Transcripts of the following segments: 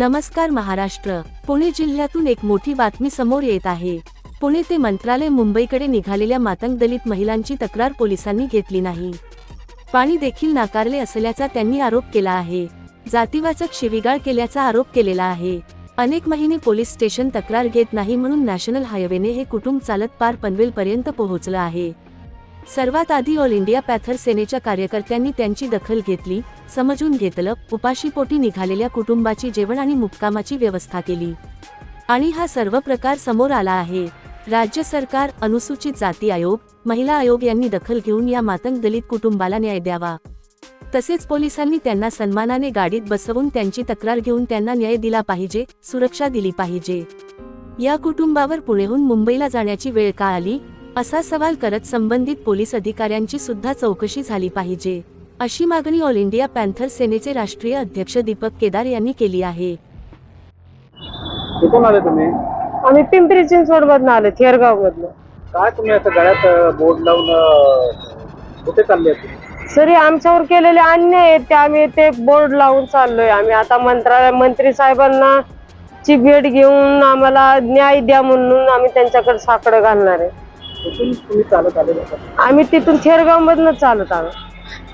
नमस्कार महाराष्ट्र. पुणे जिल्ह्यातून एक मोठी बातमी समोर येत आहे. पुणे ते मंत्रालय मुंबईकडे निघालेल्या मातंग दलित महिलांची तक्रार पोलिसांनी घेतली नाही. पाणी देखील नाकारले असल्याचा त्यांनी आरोप केला आहे. जातीवाचक शिवीगाळ केल्याचा आरोप केलेला आहे. अनेक महिने पोलीस स्टेशन तक्रार घेत नाही म्हणून नॅशनल हायवेने हे कुटुंब चालत पार पनवेलपर्यंत पोहोचलं आहे. सर्वात आधी ऑल इंडिया पॅथर सेनेच्या कार्यकर्त्यांनी त्यांची दखल घेतली समजून घेतलं उपाशीपोटी निघालेल्या कुटुंबाची जेवण आणि मुक्कामाची व्यवस्था केली. आणि हा सर्व प्रकार समोर आला आहे. राज्य सरकार अनुसूचित जाती आयोग महिला आयोग यांनी दखल घेऊन या मातंग दलित कुटुंबाला न्याय द्यावा. तसेच पोलिसांनी त्यांना सन्मानाने गाडीत बसवून त्यांची तक्रार घेऊन त्यांना न्याय दिला पाहिजे सुरक्षा दिली पाहिजे. या कुटुंबावर पुणेहून मुंबईला जाण्याची वेळ का आली? असा सवाल करत संबंधित पोलीस अधिकाऱ्यांची सुद्धा चौकशी झाली पाहिजे अशी मागणी ऑल इंडिया पॅन्थर सेनेचे राष्ट्रीय अध्यक्ष दीपक केदार यांनी केली आहे. कुठून आले तुम्ही? आम्ही पिंपरी चिंचवड मधून आलो थेरगाव मधनं काय तुम्ही असं गळ्यात बोर्ड लावून अं, कुठे चालले आहेत? सरी आमच्यावर केलेले अन्याय आहेत ते आम्ही ते बोर्ड लावून चाललोय आम्ही. आता मंत्रालय मंत्री साहेबांना ची भेट घेऊन आम्हाला न्याय द्या म्हणून आम्ही त्यांच्याकडे साकडं घालणार आहे. कुठून तुम्ही चालत आले होता. आम्ही तिथून थेरगाव मधनं चालत आलो.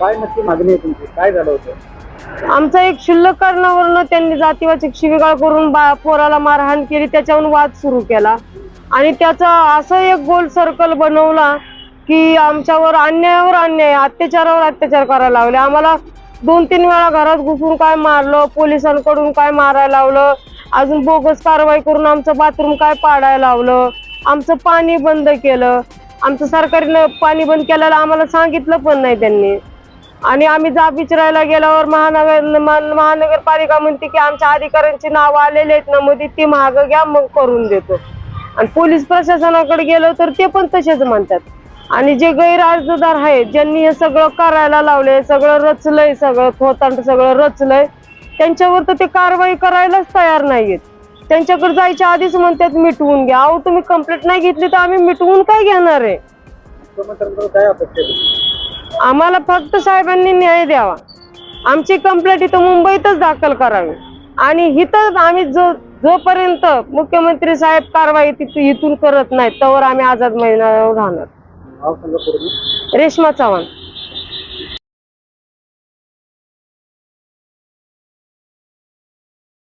काय नक्की मागणी आहे तुमची? काय झालं होतं? आमचा एक शुल्लक कारणावरनं त्यांनी जातीवाचक शिवीगाळ करून बा पोराला मारहाण केली त्याच्यावरून वाद सुरू केला. आणि त्याचा असं एक गोल सर्कल बनवला की आमच्यावर अन्यायावर अन्याय अत्याचारावर अत्याचार करायला लावले. आम्हाला दोन तीन वेळा घरात घुसून काय मारलं पोलिसांकडून काय मारायला लावलं अजून बोगस कारवाई करून आमचं बाथरूम काय पाडायला लावलं. आमचं पाणी बंद केलं. आमचं सरकारनं पाणी बंद केलेलं आम्हाला सांगितलं पण नाही त्यांनी. आणि आम्ही जाब विचारायला गेल्यावर महानगर महानगरपालिका म्हणते की आमच्या अधिकाऱ्यांची नावं आलेली आहेत ना मध्ये ती महाग घ्या मग करून देतो. आणि पोलीस प्रशासनाकडे गेलो तर ते पण तसेच म्हणतात. आणि जे गैर अर्जदार आहेत ज्यांनी हे सगळं करायला लावलंय सगळं रचलंय सगळं थोतांड सगळं रचलंय त्यांच्यावर तर ते कारवाई करायलाच तयार नाहीयेत. त्यांच्याकडे जायच्या आधीच म्हणतात मिटवून घ्या. अहो तुम्ही कंप्लेंट नाही घेतली तर आम्ही मिटवून काय घेणार आहे? मुख्यमंत्र्यांकडे काय अपेक्षा आहे तुमची? आम्हाला फक्त साहेबांनी न्याय द्यावा. आमची कंप्लेंट इथं मुंबईतच दाखल करावी. आणि इथं आम्ही जो जोपर्यंत मुख्यमंत्री साहेब कारवाई तिथं इथून करत नाहीत तोवर आम्ही आझाद मैदानावर राहणार. नाव सांगा पूर्ण रेश्मा चव्हाण.